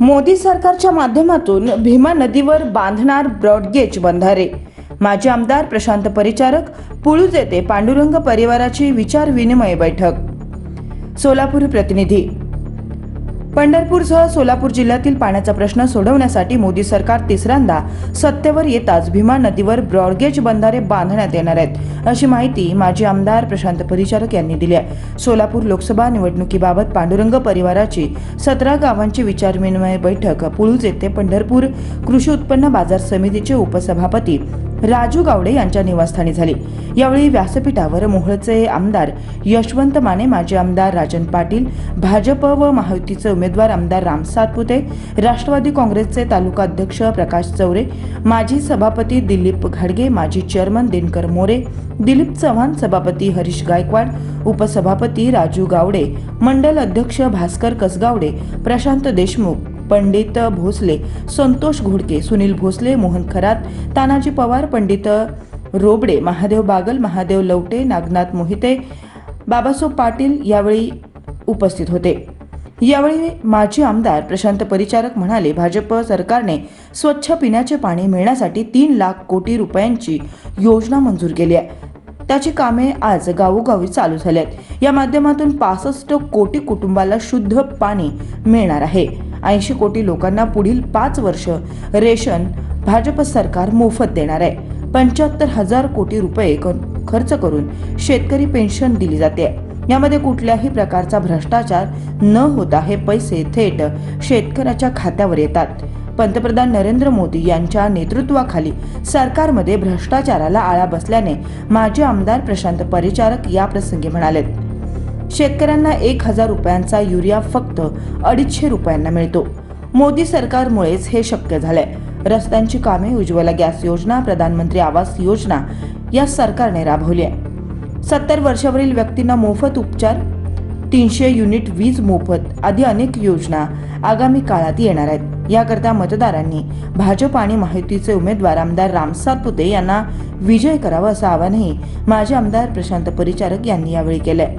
मोदी सरकारच्या माध्यमातून भीमा नदीवर बांधणार ब्रॉडगेज बंधारे. माजी आमदार प्रशांत परिचारक पुळूज येथे पांडुरंग परिवाराची विचार विनिमय बैठक. सोलापूर प्रतिनिधी पंढरपूरसह सोलापूर जिल्ह्यातील पाण्याचा प्रश्न सोडवण्यासाठी मोदी सरकार तिसऱ्यांदा सत्तेवर येताच भीमा नदीवर ब्रॉडगेज बंधारे बांधण्यात येणार आहेत अशी माहिती माजी आमदार प्रशांत परिचारक यांनी दिली आहे. सोलापूर लोकसभा निवडणुकीबाबत पांडुरंग परिवाराची सतरा गावांची विचारविनिमय बैठक पुळूज येथे पंढरपूर कृषी उत्पन्न बाजार समितीचे उपसभापती राजू गावडे यांच्या निवासस्थानी झाली. यावेळी व्यासपीठावर मोहळचे आमदार यशवंत माने माजी आमदार राजन पाटील भाजप व महायुतीचे उमेदवार आमदार राम सातपुते राष्ट्रवादी काँग्रेसचे तालुका अध्यक्ष प्रकाश चौरे माजी सभापती दिलीप घाडगे माजी चेअरमन दिनकर मोरे दिलीप चव्हाण सभापती हरीश गायकवाड उपसभापती राजू गावडे मंडल अध्यक्ष भास्कर कसगावडे प्रशांत देशमुख पंडित भोसले संतोष घोडके सुनील भोसले मोहन खरात तानाजी पवार पंडित रोबडे महादेव बागल महादेव लवटे नागनाथ मोहिते बाबासाहेब पाटील यावेळी उपस्थित होते. यावेळी माजी आमदार प्रशांत परिचारक म्हणाले भाजप सरकारने स्वच्छ पिण्याचे पाणी मिळण्यासाठी तीन लाख कोटी रुपयांची योजना मंजूर केली आहे. त्याची कामे आज गावोगावी चालू झाली आहेत या माध्यमातून पासष्ट कोटी कुटुंबाला शुद्ध पाणी मिळणार आहे. ऐंशी कोटी लोकांना पुढील पाच वर्ष रेशन भाजप सरकार मोफत देणार आहे. पंच्याहत्तर हजार कोटी रुपये खर्च करून शेतकरी पेन्शन दिली जाते. यामध्ये कुठल्याही प्रकारचा भ्रष्टाचार न होता हे पैसे थेट शेतकऱ्याच्या खात्यावर येतात. पंतप्रधान नरेंद्र मोदी यांच्या नेतृत्वाखाली सरकारमध्ये भ्रष्टाचाराला आळा बसल्याने माजी आमदार प्रशांत परिचारक या प्रसंगी म्हणाले शेतकऱ्यांना एक हजार रुपयांचा युरिया फक्त अडीचशे रुपयांना मिळतो. मोदी सरकारमुळेच हे शक्य झालंय. रस्त्यांची कामे उज्ज्वला गॅस योजना प्रधानमंत्री आवास योजना या सरकारने राबवली आहे. सत्तर वर्षावरील व्यक्तींना मोफत उपचार तीनशे युनिट वीज मोफत आदी अनेक योजना आगामी काळात येणार आहेत. याकरता मतदारांनी भाजप आणि महायुतीचे उमेदवार आमदार राम सातपुते यांना विजय करावा असं आवाहनही माजी आमदार प्रशांत परिचारक यांनी यावेळी केलंय.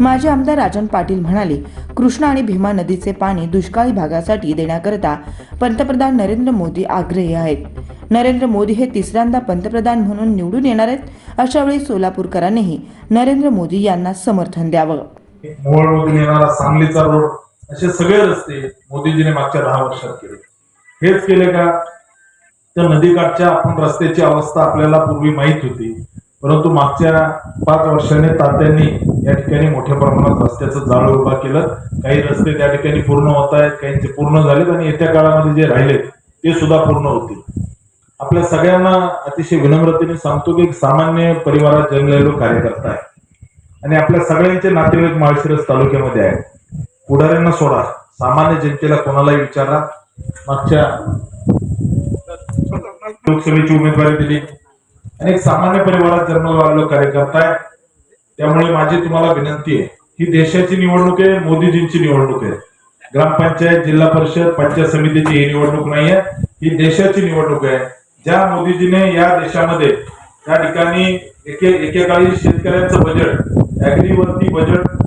माजी आमदार राजन पाटील म्हणाले कृष्णा आणि भीमा नदीचे पाणी दुष्काळी भागासाठी देण्याकरता पंतप्रधान नरेंद्र मोदी आग्रही आहेत. नरेंद्र मोदी हे तिसऱ्यांदा पंतप्रधान म्हणून निवडून येणार आहेत. अशा वेळी सोलापूरकरांनीही नरेंद्र मोदी यांना समर्थन द्यावं. सांगलीचा रोड. असे सगळे रस्ते मोदीजीने मागच्या दहा वर्षात केले. हेच केले का? तर नदीकाठच्या आपण रस्त्याची अवस्था आपल्याला पूर्वी माहीत होती. परंतु मागच्या पाच वर्षाने तात्यांनी या ठिकाणी मोठ्या प्रमाणात रस्त्याचं जाळं उभा केलं. काही रस्ते त्या ठिकाणी पूर्ण होत आहेत काहींचे पूर्ण झालेत आणि येत्या काळामध्ये जे राहिलेत ते सुद्धा पूर्ण होतील. आपल्या सगळ्यांना अतिशय विनम्रतेने सांगतो की एक सामान्य परिवारात जन्मलेलो कार्यकर्ता आहे. आणि आपल्या सगळ्यांचे नातेवाईक माळशिरस तालुक्यामध्ये आहेत. पुढाऱ्यांना सोडा. सामान्य जनतेला कोणालाही विचारा. मागच्या लोकसभेची उमेदवारी दिली. आणि एक सामान्य परिवारात जन्माला आलेलो कार्यकर्ता आहे. त्यामुळे माझी तुम्हाला विनंती आहे ही देशाची निवडणूक आहे मोदीजींची निवडणूक आहे. ग्रामपंचायत जिल्हा परिषद पंचायत समितीची ही निवडणूक नाही आहे ही देशाची निवडणूक आहे. ज्या मोदीजीने या देशामध्ये त्या ठिकाणी एके एकेकाळी शेतकऱ्यांचं बजेट ऍग्रीवरती बजेट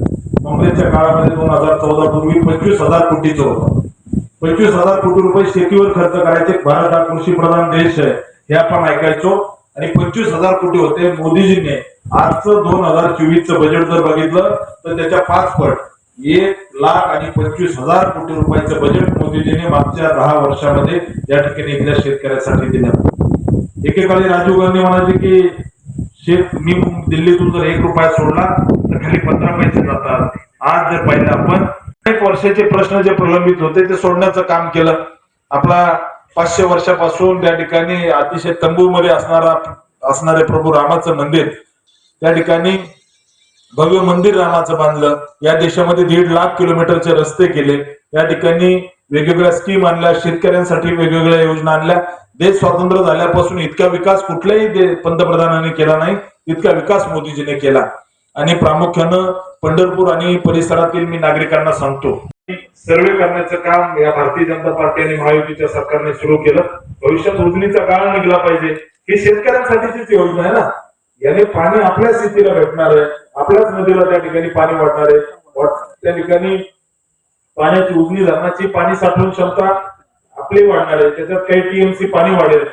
काँग्रेसच्या काळामध्ये दोन हजार चौदा पूर्वी पंचवीस हजार कोटीचं होतं. पंचवीस हजार कोटी रुपये शेतीवर खर्च करायचे. भारत हा कृषी प्रधान देश आहे. हे आपण ऐकायचो. आणि पंचवीस हजार कोटी होते मोदीजीने. आजचं दोन हजार चोवीसचं बजेट जर बघितलं तर त्याच्या पाच पट. एक लाख आणि पंचवीस हजार कोटी रुपयाचं बजेट मोदीजीने मागच्या दहा वर्षामध्ये या ठिकाणी इथल्या शेतकऱ्यासाठी दिलं. एकेकाळी राजीव गांधी म्हणाले की शेत मी दिल्लीतून जर एक रुपया सोडला तर खाली पंधरा पैसे जातात. आज जर पाहिलं आपण अनेक वर्षाचे प्रश्न जे प्रलंबित होते ते सोडण्याचं काम केलं. आपला पाचशे वर्षापासून त्या ठिकाणी अतिशय तंबूमध्ये असणारा असणारे प्रभू रामाचं मंदिर त्या ठिकाणी भव्य मंदिर रामाचं बांधलं. या देशामध्ये दीड लाख किलोमीटरचे रस्ते केले. या ठिकाणी वेगवेगळ्या स्कीम आणल्या शेतकऱ्यांसाठी वेगवेगळ्या योजना आणल्या. देश स्वातंत्र्य झाल्यापासून इतका विकास कुठल्याही पंतप्रधानाने पंतप्रधानांनी केला नाही इतका विकास मोदीजीने केला. आणि प्रामुख्यानं पंढरपूर आणि परिसरातील मी नागरिकांना सांगतो सर्वे करण्याचं काम या भारतीय जनता पार्टी आणि महायुतीच्या सरकारने सुरू केलं. भविष्यात उजनीचा काळ निघला पाहिजे. ही शेतकऱ्यांसाठीचीच योजना आहे ना? याने पाणी आपल्या स्थितीला भेटणार आहे. आपल्याच नदीला त्या ठिकाणी पाणी वाढणार आहे. त्या ठिकाणी पाण्याची उजनी धरणाची पाणी साठवून क्षमता आपली वाढणार आहे. त्याच्यात काही टीएमसी पाणी वाढेल.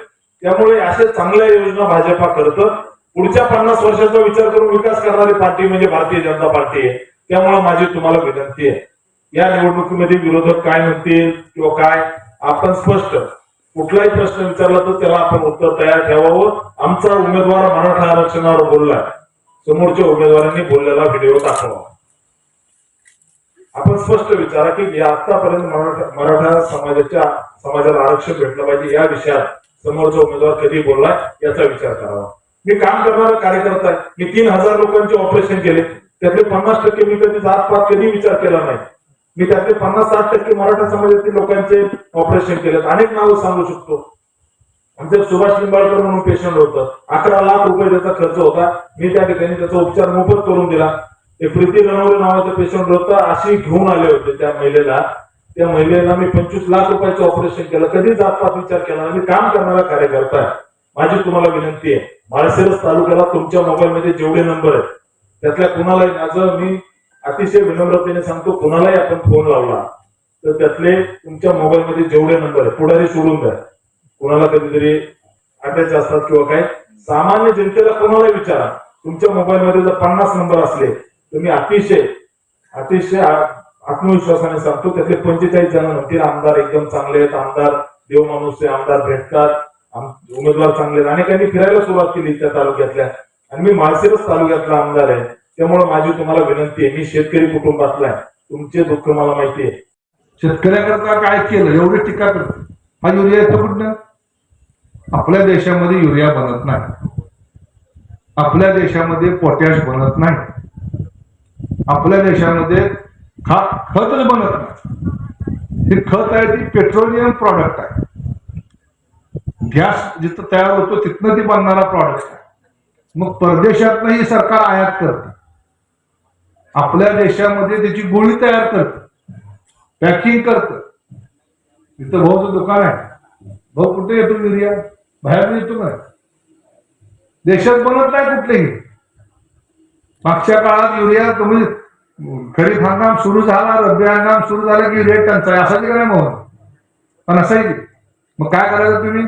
त्यामुळे अशा चांगल्या योजना भाजपा करतं. पुढच्या पन्नास वर्षाचा विचार करून विकास करणारी पार्टी म्हणजे भारतीय जनता पार्टी आहे. त्यामुळे माझी तुम्हाला विनंती आहे. या निवडणुकीमध्ये विरोधक काय म्हणतील किंवा काय आपण स्पष्ट कुठलाही प्रश्न विचारला तर त्याला आपण उत्तर तयार ठेवावं. आमचा उमेदवार मराठा आरक्षणावर बोललाय समोरच्या उमेदवारांनी बोललेला व्हिडिओ दाखवा. आपण स्पष्ट विचारा की या आतापर्यंत मराठा मराठा समाजाच्या समाजाला आरक्षण भेटलं पाहिजे या विषयात समोरचा उमेदवार कधी बोललाय याचा विचार करावा. मी काम करणारा कार्यकर्ता आहे. मी तीन हजार लोकांचे ऑपरेशन केले. त्यातले पन्नास टक्के मी कधी जातपात कधी विचार केला नाही. मी त्यातले पन्नास साठ टक्के मराठा समाजातील लोकांचे ऑपरेशन केलेत. अनेक नावं सांगू शकतो. आमच्या सुभाष निंबाळकर म्हणून पेशंट होतं. अकरा लाख रुपये त्याचा खर्च होता. मी त्या ठिकाणी त्याचा उपचार मोफत करून दिला. ते प्रीती रणवले नावाचं पेशंट होतं. अशी घेऊन आले होते त्या महिलेला. त्या महिलेला मी पंचवीस लाख रुपयाचं ऑपरेशन केलं. कधी जातपात विचार केला मी काम करणारा कार्यकर्ता आहे. माझी तुम्हाला विनंती आहे. माळशिरस तालुक्याला तुमच्या मोबाईलमध्ये जेवढे नंबर आहेत त्यातल्या कुणालाही माझं मी अतिशय विनम्रतेने सांगतो कुणालाही आपण फोन लावला तर त्यातले तुमच्या मोबाईलमध्ये जेवढे नंबर आहेत पुढारी सोडून द्या. कुणाला कधीतरी अटॅच असतात किंवा काय सामान्य जनतेला कोणाला विचारा. तुमच्या मोबाईलमध्ये जर पन्नास नंबर असले तर मी अतिशय अतिशय आत्मविश्वासाने सांगतो त्यातले पंचेचाळीस जण म्हणतील आमदार एकदम चांगले आहेत आमदार देव माणूस आहे आमदार भेटतात उमेदवार चांगले आहेत. अनेकांनी फिरायला सुरुवात केली त्या तालुक्यातल्या. आणि मी माळशिरस तालुक्यातला आमदार आहे त्यामुळे माझी तुम्हाला विनंती आहे मी शेतकरी कुटुंबातला आहे. तुमचे दुःख मला माहिती आहे. शेतकऱ्याकरता काय केलं? एवढी टीका करते हा युरिया येतो कुठनं? आपल्या देशामध्ये युरिया बनत नाही. आपल्या देशामध्ये पोटॅश बनत नाही. आपल्या देशामध्ये खा खतच बनत नाही. ते खत आहे ती पेट्रोलियम प्रॉडक्ट आहे. गॅस जिथं तयार होतो तिथनं ती बनणारा प्रॉडक्ट आहे. मग परदेशातनं ही सरकार आयात करते. आपल्या देशामध्ये त्याची गोळी तयार करते. पॅकिंग करतं. इथं भाऊचं दुकान आहे. भाऊ कुठे येतो युरिया बाहेर येतो ना. देशात बनत नाही कुठलेही. मागच्या काळात युरिया तुम्ही खरीप हंगाम सुरू झाला रब्बी हंगाम सुरू झाला की रेट टंचाई. असायची का नाही मग पण असायची मग काय करायचं तुम्ही?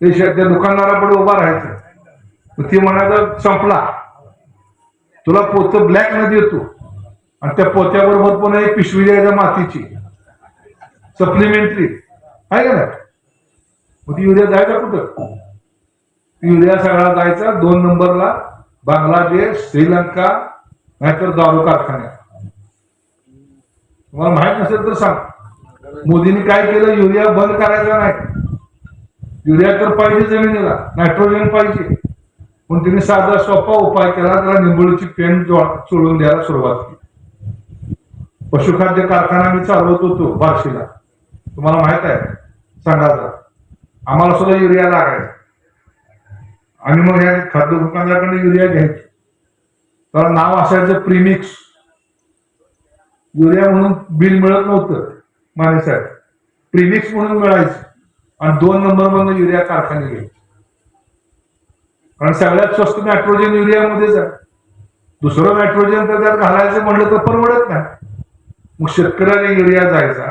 ते त्या दुकानदारापुढे उभा राहायचं. मग ती म्हणायचं संपला. तुला पोत ब्लॅकमध्ये येतो. आणि त्या पोत्याबरोबर पुन्हा एक पिशवी द्यायचं मातीची. सप्लिमेंटरी आहे का नाही? मग ती युरिया जायचा कुठं? युरिया सगळा जायचा दोन नंबरला बांगलादेश श्रीलंका नाहीतर दारू कारखान्यात तुम्हाला माहीत नसेल तर सांग. मोदींनी काय केलं? युरिया बंद करायचा नाही. युरिया तर पाहिजे जमिनीला. नायट्रोजन पाहिजे. पण तिने साधा सोपा उपाय केला. त्याला निंबोळीची पेन चोळून सोडून द्यायला सुरुवात केली. पशुखाद्य कारखाना मी चालवत होतो बार्शीला. तुम्हाला माहीत आहे. सांगायचा आम्हाला सुद्धा युरिया लागायचा. आणि मग या खाद्य दुकानदाराकडे युरिया घ्यायची. त्याला नाव असायचं प्रीमिक्स. युरिया म्हणून बिल मिळत नव्हतं माने साहेब. प्रीमिक्स म्हणून मिळायचं. आणि दोन नंबर मधून युरिया कारखाने घ्यायचे. कारण सगळ्यात स्वस्त नायट्रोजन युरियामध्येच आहे दुसरं नायट्रोजन तर त्यात घालायचं म्हणलं तर परवडत नाही. मग शेतकऱ्याला युरिया जायचा.